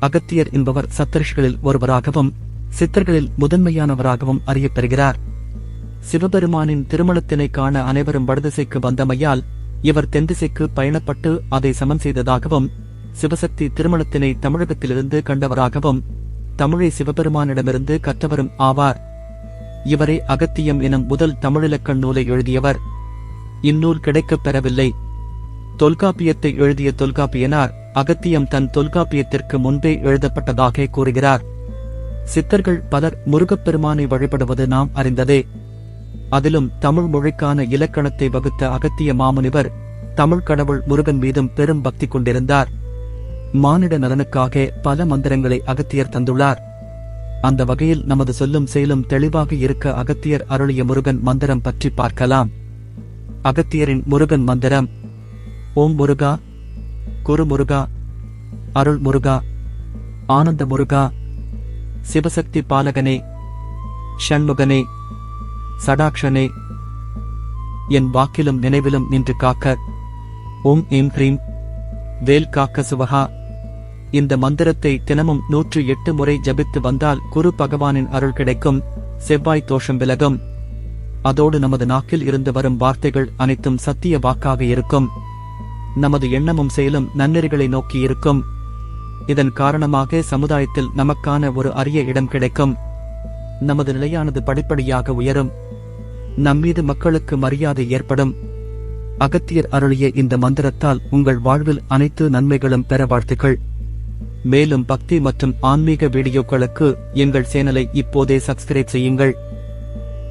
அகத்தியர் என்பவர் சத்தரிஷிகளில் ஒருவராகவும் சித்தர்களில் முதன்மையானவராகவும் அறியப்பெறுகிறார். சிவபெருமானின் திருமணத்தினை காண அனைவரும் வடதிசைக்கு வந்தமையால் இவர் தென்திசைக்கு பயணப்பட்டு அதை சமன் செய்ததாகவும் சிவசக்தி திருமணத்தினை தமிழகத்திலிருந்து கண்டவராகவும் தமிழை சிவபெருமானிடமிருந்து கற்றவரும் ஆவார். இவரே அகத்தியம் எனும் முதல் தமிழிலக்கண் நூலை எழுதியவர். இந்நூல் கிடைக்கப் பெறவில்லை தொல்காப்பியத்தை எழுதிய தொல்காப்பியனார் அகத்தியம் தன் தொல்காப்பியத்திற்கு முன்பே எழுதப்பட்டதாக கூறுகிறார். சித்தர்கள் பலர் முருகப்பெருமானை வழிபடுவது நாம் அறிந்ததே. அதிலும் தமிழ் மொழிக்கான இலக்கணத்தை வகுத்த அகத்திய மாமுனிவர் தமிழ் கடவுள் முருகன் மீதும் பெரும் பக்தி கொண்டிருந்தார். மானிட நலனுக்காக பல மந்திரங்களை அகத்தியர் தந்துள்ளார். அந்த வகையில் நமது சொல்லும் செயலும் தெளிவாக இருக்க அகத்தியர் அருளிய முருகன் மந்திரம் பற்றி பார்க்கலாம். அகத்தியரின் முருகன் மந்திரம் ஓம் முருகா குரு முருகா அருள் முருகா ஆனந்த முருகா சிவசக்தி பாலகனே ஷண்முகனே சடாக்ஷனே என் வாக்கிலும் நினைவிலும் நின்று காக்க ஓம் ஏம் ஹ்ரீம் வேல் காக்க சுவகா இந்த மந்திரத்தை தினமும் நூற்று எட்டு முறை ஜபித்து வந்தால் குரு பகவானின் அருள் கிடைக்கும் செவ்வாய் தோஷம் விலகும். அதோடு நமது நாக்கில் இருந்து வரும் வார்த்தைகள் அனைத்தும் சத்திய வாக்காக இருக்கும். நமது எண்ணமும் செயலும் நன்னெறிகளை நோக்கி இருக்கும். இதன் காரணமாக சமுதாயத்தில் நமக்கான ஒரு அரிய இடம் கிடைக்கும். நமது நிலையானது படிப்படியாக உயரும். நம்மீது மக்களுக்கு மரியாதை ஏற்படும். அகத்தியர் அருளிய இந்த மந்திரத்தால் உங்கள் வாழ்வில் அனைத்து நன்மைகளும் பெற வாழ்த்துக்கள். மேலும் பக்தி மற்றும் ஆன்மீக வீடியோக்களுக்கு எங்கள் சேனலை இப்போதே சப்ஸ்கிரைப் செய்யுங்கள்.